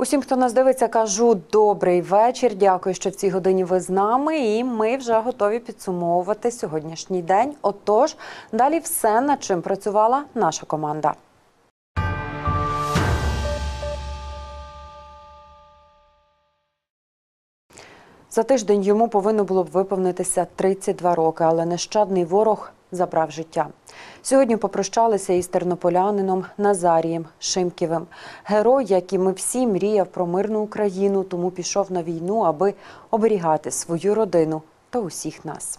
Усім, хто нас дивиться, кажу добрий вечір. Дякую, що в цій годині ви з нами. І ми вже готові підсумовувати сьогоднішній день. Отож, далі все, над чим працювала наша команда. За тиждень йому повинно було б виповнитися 32 роки, але нещадний ворог забрав життя. Сьогодні попрощалися із тернополянином Назарієм Шимківим. Герой, як і ми всі, мріяв про мирну Україну, тому пішов на війну, аби оберігати свою родину та усіх нас.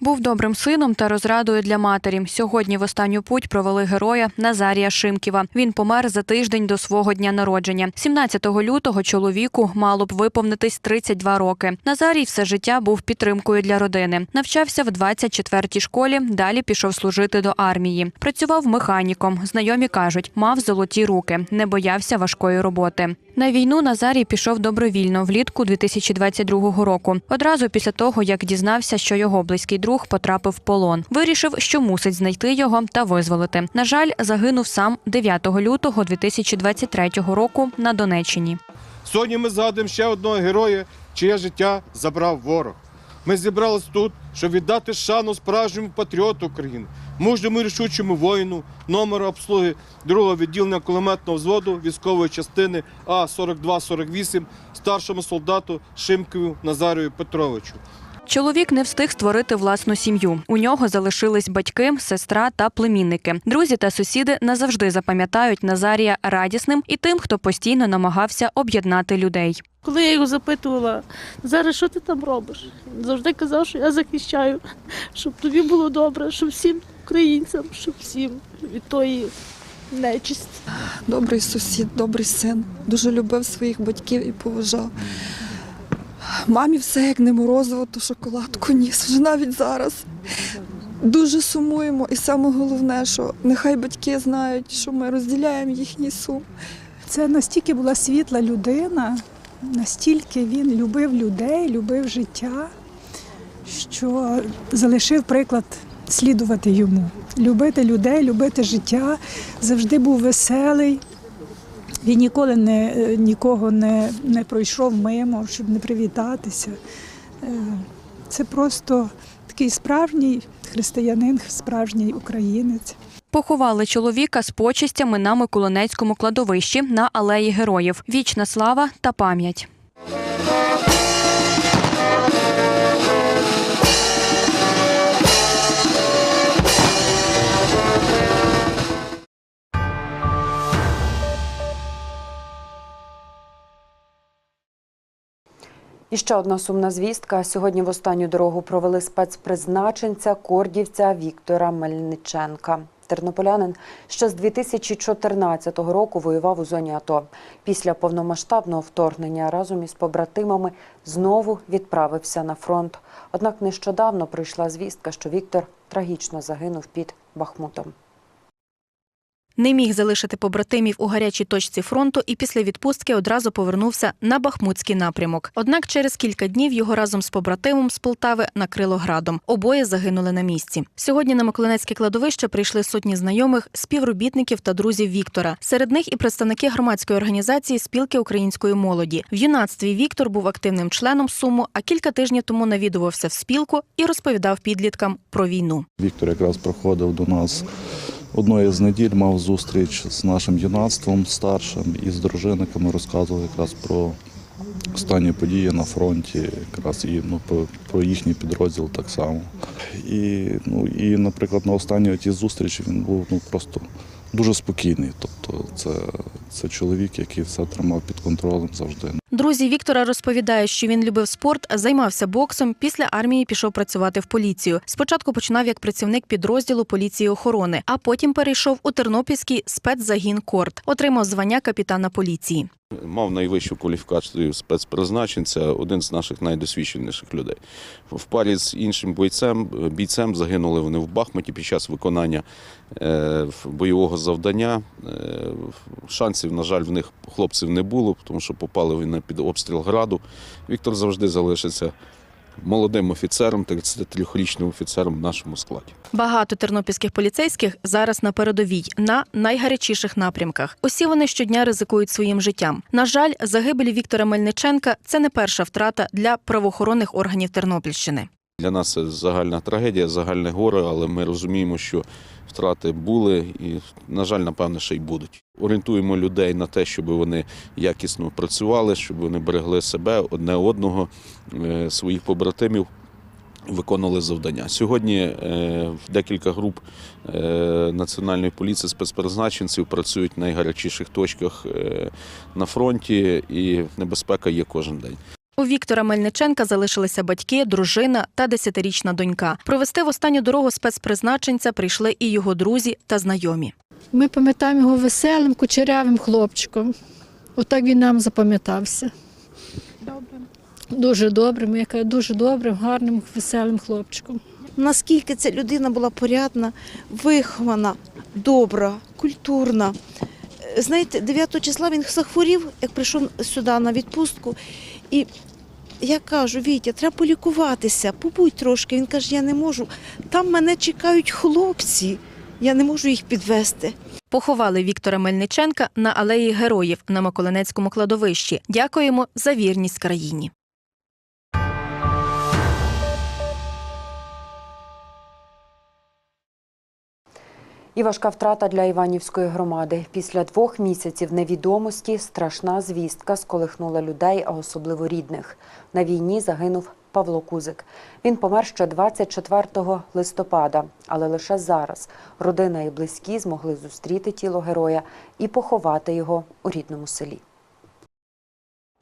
Був добрим сином та розрадою для матері. Сьогодні в останню путь провели героя Назарія Шимківа. Він помер за тиждень до свого дня народження. 17 лютого чоловіку мало б виповнитись 32 роки. Назарій все життя був підтримкою для родини. Навчався в 24-й школі. Далі пішов служити до армії. Працював механіком. Знайомі кажуть, мав золоті руки, не боявся важкої роботи. На війну Назарій пішов добровільно влітку 2022 року. Одразу після того, як дізнався, що його близький друг потрапив в полон, вирішив, що мусить знайти його та визволити. На жаль, загинув сам 9 лютого 2023 року на Донеччині. Сьогодні ми згадуємо ще одного героя, чиє життя забрав ворог. Ми зібрались тут, щоб віддати шану справжньому патріоту України, мужньому рішучому воїну, номеру обслуги другого відділення кулеметного взводу військової частини А-4248, старшому солдату Шимкову Назарію Петровичу. Чоловік не встиг створити власну сім'ю. У нього залишились батьки, сестра та племінники. Друзі та сусіди назавжди запам'ятають Назарія радісним і тим, хто постійно намагався об'єднати людей. Коли я його запитувала, зараз що ти там робиш? Він завжди казав, що я захищаю, щоб тобі було добре, щоб всім українцям, щоб всім від тої нечисті. добрий сусід, добрий син. Дуже любив своїх батьків і поважав. Мамі все як не морозиво, то шоколадку ніс. Вже навіть зараз. Дуже сумуємо. І саме головне, що нехай батьки знають, що ми розділяємо їхній сум. Це настільки була світла людина, настільки він любив людей, любив життя, що залишив приклад слідувати йому. Любити людей, любити життя, завжди був веселий. Він ніколи не, е, нікого не, не пройшов мимо, щоб не привітатися. Е, Це просто такий справжній християнин, справжній українець. Поховали чоловіка з почестями на Миколинецькому кладовищі на алеї героїв. Вічна слава та пам'ять. Ще одна сумна звістка. Сьогодні в останню дорогу провели спецпризначенця кордівця Віктора Мельниченка. Тернополянин ще з 2014 року воював у зоні АТО. Після повномасштабного вторгнення разом із побратимами знову відправився на фронт. Однак нещодавно прийшла звістка, що Віктор трагічно загинув під Бахмутом. Не міг залишити побратимів у гарячій точці фронту і після відпустки одразу повернувся на Бахмутський напрямок. Однак через кілька днів його разом з побратимом з Полтави накрило градом. Обоє загинули на місці. Сьогодні на Миколинецьке кладовище прийшли сотні знайомих, співробітників та друзів Віктора. Серед них і представники громадської організації Спілки української молоді. В юнацтві Віктор був активним членом суму, а кілька тижнів тому навідувався в спілку і розповідав підліткам про війну. Віктор якраз проходив до нас одної з неділь, мав зустріч з нашим юнацтвом старшим і з дружинниками розказував якраз про останні події на фронті, якраз і ну, про, їхній підрозділ так само. І, ну, і, наприклад, на останній ті зустрічі він був ну, просто дуже спокійний. Тобто це, це чоловік, який все тримав під контролем завжди. Друзі Віктора розповідають, що він любив спорт, займався боксом. Після армії пішов працювати в поліцію. Спочатку починав як працівник підрозділу поліції охорони, а потім перейшов у Тернопільський спецзагін Корт. Отримав звання капітана поліції. Мав найвищу кваліфікацію спецпризначенця, один з наших найдосвідченіших людей. В парі з іншим бойцем, бійцем загинули вони в Бахмуті під час виконання е, бойового завдання. Е, Шансів, на жаль, в них хлопців не було, тому що попали вони під обстріл граду. Віктор завжди залишиться молодим офіцером, 33-річним офіцером в нашому складі. Багато тернопільських поліцейських зараз на передовій на найгарячіших напрямках. Усі вони щодня ризикують своїм життям. На жаль, загибель Віктора Мельниченка це не перша втрата для правоохоронних органів Тернопільщини. Для нас це загальна трагедія, загальне горе, але ми розуміємо, що втрати були і, на жаль, напевне, ще й будуть. Орієнтуємо людей на те, щоб вони якісно працювали, щоб вони берегли себе, одне одного, е, своїх побратимів. Виконували завдання. Сьогодні е, в декілька груп е, Національної поліції спецпризначенців працюють в найгарячіших точках на фронті, і небезпека є кожен день. У Віктора Мельниченка залишилися батьки, дружина та десятирічна донька. Провести в останню дорогу спецпризначенця прийшли і його друзі та знайомі. Ми пам'ятаємо його веселим, кучерявим хлопчиком. Отак він нам запам'ятався. Дуже добрим, я кажу, дуже добрим, гарним, веселим хлопчиком. наскільки ця людина була порядна, вихована, добра, культурна. Е, Знаєте, 9 числа він захворів, як прийшов сюди на відпустку. І я кажу, Вітя, треба полікуватися, побудь трошки. Він каже, я не можу. Там мене чекають хлопці, я не можу їх підвести. Поховали Віктора Мельниченка на алеї героїв на Миколинецькому кладовищі. Дякуємо за вірність країні. І важка втрата для Іванівської громади. Після двох місяців невідомості страшна звістка сколихнула людей, а особливо рідних. На війні загинув Павло Кузик. Він помер ще 24 листопада, але лише зараз родина і близькі змогли зустріти тіло героя і поховати його у рідному селі.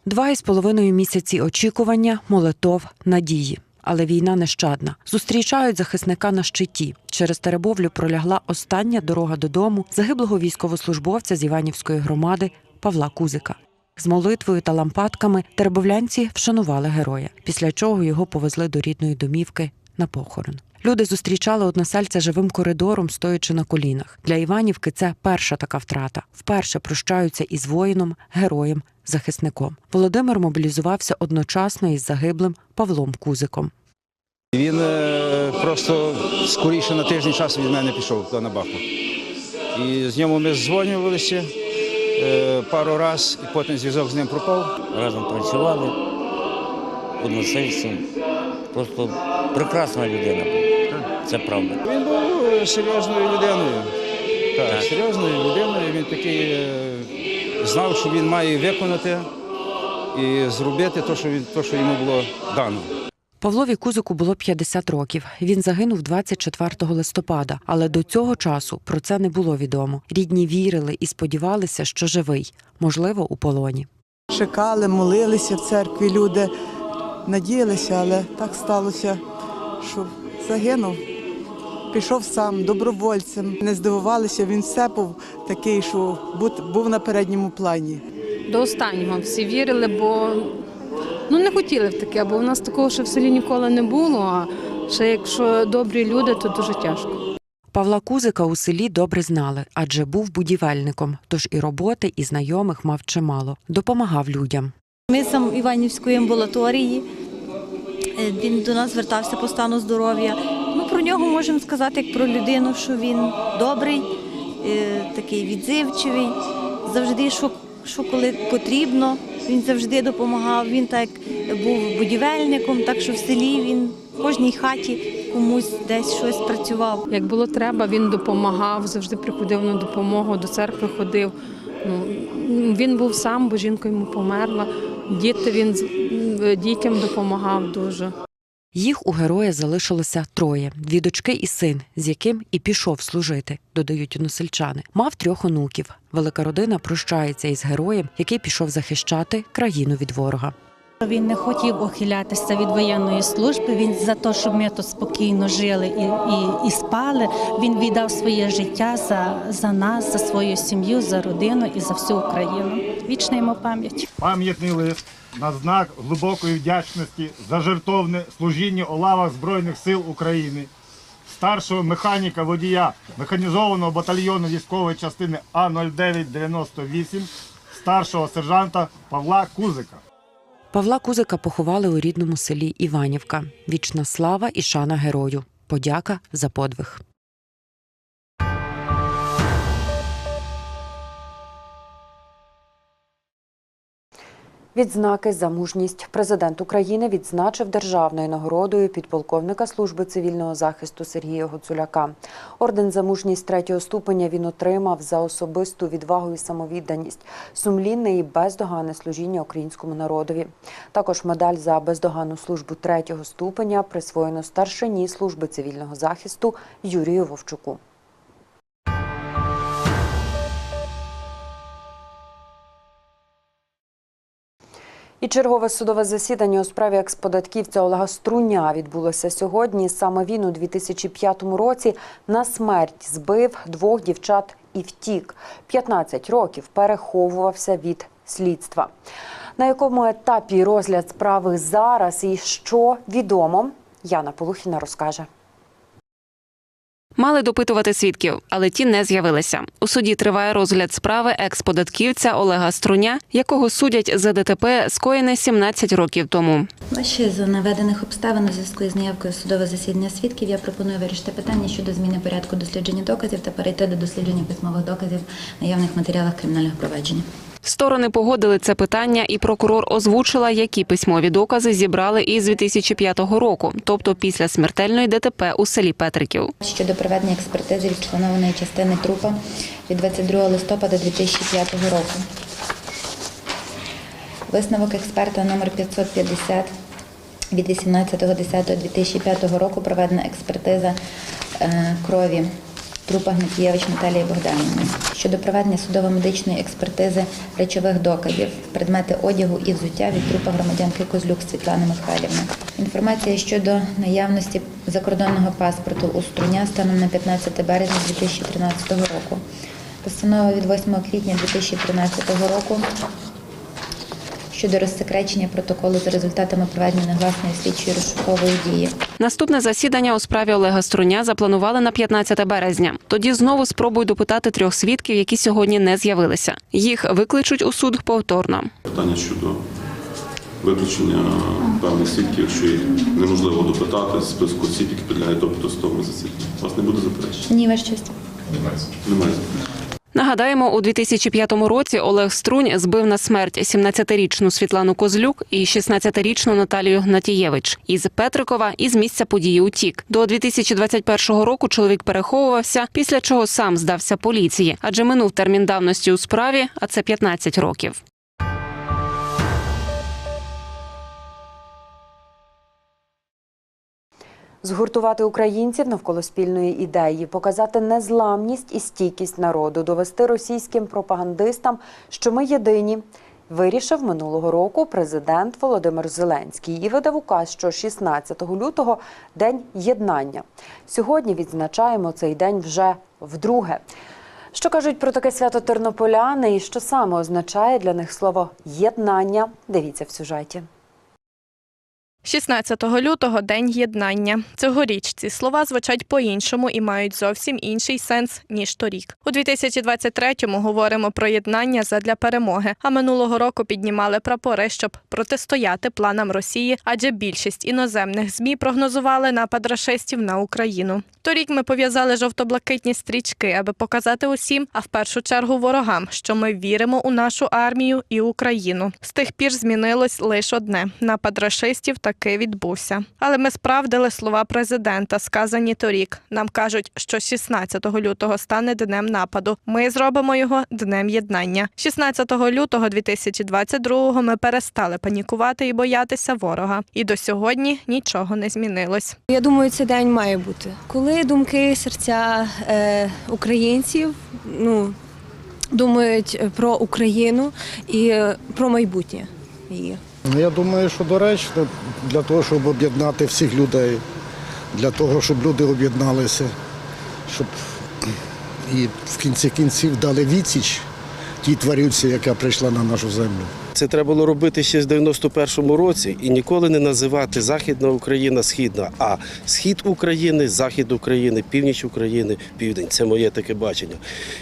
Два із половиною місяці очікування, молитов, надії. Але війна нещадна. Зустрічають захисника на щиті. Через Теребовлю пролягла остання дорога додому загиблого військовослужбовця з Іванівської громади Павла Кузика. З молитвою та лампадками теребовлянці вшанували героя, після чого його повезли до рідної домівки на похорон. Люди зустрічали односельця живим коридором, стоячи на колінах. Для Іванівки це перша така втрата. Вперше прощаються із воїном, героєм, захисником. Володимир мобілізувався одночасно із загиблим Павлом Кузиком. Він е, просто скоріше на тиждень часу від мене пішов на Бахмут. І з ньому ми дзвонювалися е, пару разів, і потім зв'язок з ним пропав. разом працювали, односельці. Просто прекрасна людина була. Це правда. Він був е, серйозною людиною. Так, Так. серйозною людиною. Він такий знав, що він має виконати і зробити те, що, він, те, що йому було дано. Павлові Кузику було 50 років. Він загинув 24 листопада, але до цього часу про це не було відомо. Рідні вірили і сподівалися, що живий, можливо, у полоні. Чекали, молилися в церкві люди, надіялися, але так сталося, що загинув. Пішов сам добровольцем. Не здивувалися, він все був такий, що був на передньому плані. До останнього всі вірили, бо ну не хотіли в таке, бо в нас такого ще в селі ніколи не було. А ще якщо добрі люди, то дуже тяжко. Павла Кузика у селі добре знали, адже був будівельником, тож і роботи, і знайомих мав чимало. Допомагав людям. Ми сам Іванівської амбулаторії. Е, Він до нас звертався по стану здоров'я. Нього можемо сказати як про людину, що він добрий, е, такий відзивчивий, завжди, що, що коли потрібно, він завжди допомагав. Він так був будівельником, так що в селі він в кожній хаті комусь десь щось працював. Як було треба, він допомагав, завжди приходив на допомогу, до церкви ходив. Ну, він був сам, бо жінка йому померла. Діти він дітям допомагав дуже. Їх у героя залишилося троє: дві дочки і син, з яким і пішов служити, додають односельчани. Мав трьох онуків. Велика родина прощається із героєм, який пішов захищати країну від ворога. Він не хотів ухилятися від воєнної служби. Він за те, щоб ми тут спокійно жили і, і, і спали. Він віддав своє життя за, за нас, за свою сім'ю, за родину і за всю Україну. Вічна йому пам'ять. Пам'ятний лист на знак глибокої вдячності за жертовне служіння у лавах Збройних сил України, старшого механіка водія механізованого батальйону військової частини А0998, старшого сержанта Павла Кузика. Павла Кузика поховали у рідному селі Іванівка. Вічна слава і шана герою. Подяка за подвиг. Відзнаки за мужність. Президент України відзначив державною нагородою підполковника служби цивільного захисту Сергія Гуцуляка. Орден за мужність третього ступеня він отримав за особисту відвагу і самовідданість, сумлінне і бездоганне служіння українському народові. Також медаль за бездоганну службу третього ступеня присвоєно старшині служби цивільного захисту Юрію Вовчуку. І чергове судове засідання у справі експодатківця Олега Струня відбулося сьогодні. Саме він у 2005 році на смерть збив двох дівчат і втік. 15 років переховувався від слідства. На якому етапі розгляд справи зараз і що відомо, Яна Полухіна розкаже. Мали допитувати свідків, але ті не з'явилися. У суді триває розгляд справи екс-податківця Олега Струня, якого судять за ДТП, скоєне 17 років тому. Ще за наведених обставин у зв'язку із наявкою в судове засідання свідків я пропоную вирішити питання щодо зміни порядку дослідження доказів та перейти до дослідження письмових доказів в наявних матеріалах кримінального провадження. Сторони погодили це питання, і прокурор озвучила, які письмові докази зібрали із 2005 року, тобто після смертельної ДТП у селі Петриків. Щодо проведення експертизи відчленованої частини трупа від 22 листопада 2005 року. Висновок експерта номер 550 від 18.10.2005 року проведена експертиза е, крові трупа Гнатієвич Наталії Богданівни. Щодо проведення судово-медичної експертизи речових доказів, предмети одягу і взуття від трупа громадянки Козлюк Світлани Михайлівни. Інформація щодо наявності закордонного паспорту у Струня станом на 15 березня 2013 року. Постанова від 8 квітня 2013 року щодо розсекречення протоколу за результатами проведення негласної слідчої розшукової дії. Наступне засідання у справі Олега Струня запланували на 15 березня. Тоді знову спробують допитати трьох свідків, які сьогодні не з'явилися. Їх викличуть у суд повторно. Питання щодо виключення певних свідків, якщо їх неможливо допитати з списку осіб, які підлягають допиту судового засідання. У вас не буде заперечень? Ні, ваша честь. Немає заперечень. Нагадаємо, у 2005 році Олег Струнь збив на смерть 17-річну Світлану Козлюк і 16-річну Наталію Гнатієвич. Із Петрикова із місця події утік. До 2021 року чоловік переховувався, після чого сам здався поліції, адже минув термін давності у справі, а це 15 років. Згуртувати українців навколо спільної ідеї, показати незламність і стійкість народу, довести російським пропагандистам, що ми єдині. Вирішив минулого року президент Володимир Зеленський і видав указ, що 16 лютого день єднання. Сьогодні відзначаємо цей день вже вдруге. Що кажуть про таке свято тернополяни і що саме означає для них слово єднання? Дивіться в сюжеті. 16 лютого День єднання. Цьогоріч ці слова звучать по-іншому і мають зовсім інший сенс ніж торік. У 2023-му говоримо про єднання задля перемоги. А минулого року піднімали прапори, щоб протистояти планам Росії, адже більшість іноземних змі прогнозували напад рашистів на Україну. Торік ми пов'язали жовто-блакитні стрічки, аби показати усім, а в першу чергу ворогам, що ми віримо у нашу армію і Україну. З тих пір змінилось лише одне: напад рашистів таки відбувся. Але ми справдили слова президента, сказані торік. Нам кажуть, що 16 лютого стане днем нападу. Ми зробимо його днем єднання. 16 лютого 2022-го ми перестали панікувати і боятися ворога. І до сьогодні нічого не змінилось. Я думаю, цей день має бути. Коли думки, серця е, українців ну, думають про Україну і е, про майбутнє її. Ну, Я думаю, що доречно для того, щоб об'єднати всіх людей, для того, щоб люди об'єдналися, щоб і в кінці кінців дали відсіч тій тварюці, яка прийшла на нашу землю. Це треба було робити ще з 91-му році і ніколи не називати Західна Україна Східна, а схід України, захід України, північ України, південь. Це моє таке бачення.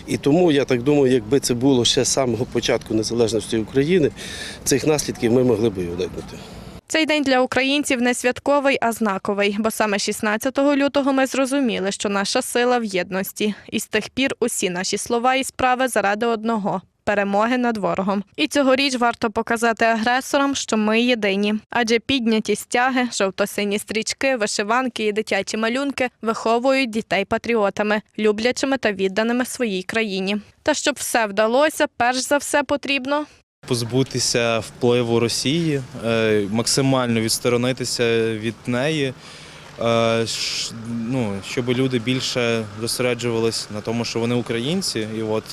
І тому я так думаю, якби це було ще з самого початку незалежності України, цих наслідків ми могли б і уникнути. Цей день для українців не святковий, а знаковий, бо саме 16 лютого ми зрозуміли, що наша сила в єдності. І з тих пір усі наші слова і справи заради одного. Перемоги над ворогом. І цьогоріч варто показати агресорам, що ми єдині. Адже підняті стяги, жовто-сині стрічки, вишиванки і дитячі малюнки виховують дітей патріотами, люблячими та відданими своїй країні. Та щоб все вдалося, перш за все потрібно позбутися впливу Росії, е, максимально відсторонитися від неї, е, ну, щоб люди більше зосереджувались на тому, що вони українці, і от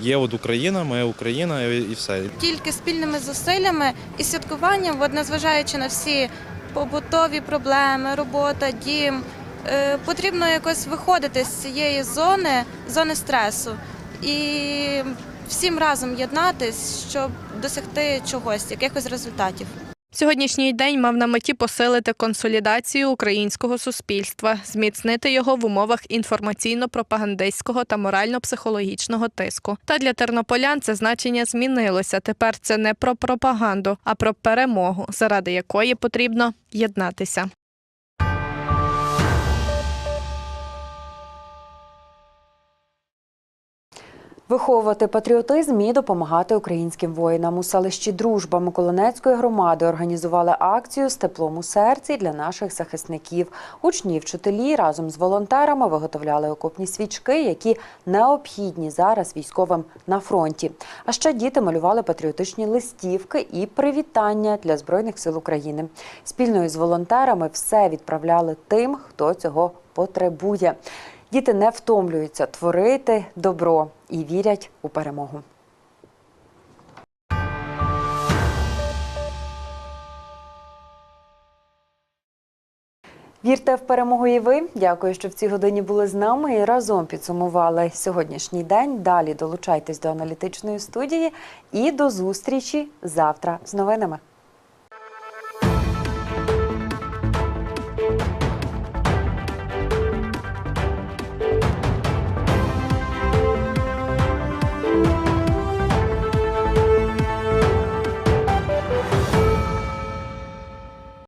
є от Україна, моя Україна, і все. Тільки спільними зусиллями і святкуванням, от незважаючи на всі побутові проблеми, робота, дім, е, потрібно якось виходити з цієї зони, зони стресу і всім разом єднатись, щоб досягти чогось, якихось результатів. Сьогоднішній день мав на меті посилити консолідацію українського суспільства, зміцнити його в умовах інформаційно-пропагандистського та морально-психологічного тиску. Та для тернополян це значення змінилося. Тепер це не про пропаганду, а про перемогу, заради якої потрібно єднатися. Виховувати патріотизм і допомагати українським воїнам у селищі Дружба Миколинецької громади організували акцію з теплом у серці для наших захисників. Учні і вчителі разом з волонтерами виготовляли окопні свічки, які необхідні зараз військовим на фронті. А ще діти малювали патріотичні листівки і привітання для збройних сил України. Спільно із волонтерами все відправляли тим, хто цього потребує. Діти не втомлюються творити добро і вірять у перемогу. Вірте в перемогу і ви. Дякую, що в цій годині були з нами і разом підсумували сьогоднішній день. Далі долучайтесь до аналітичної студії і до зустрічі завтра з новинами.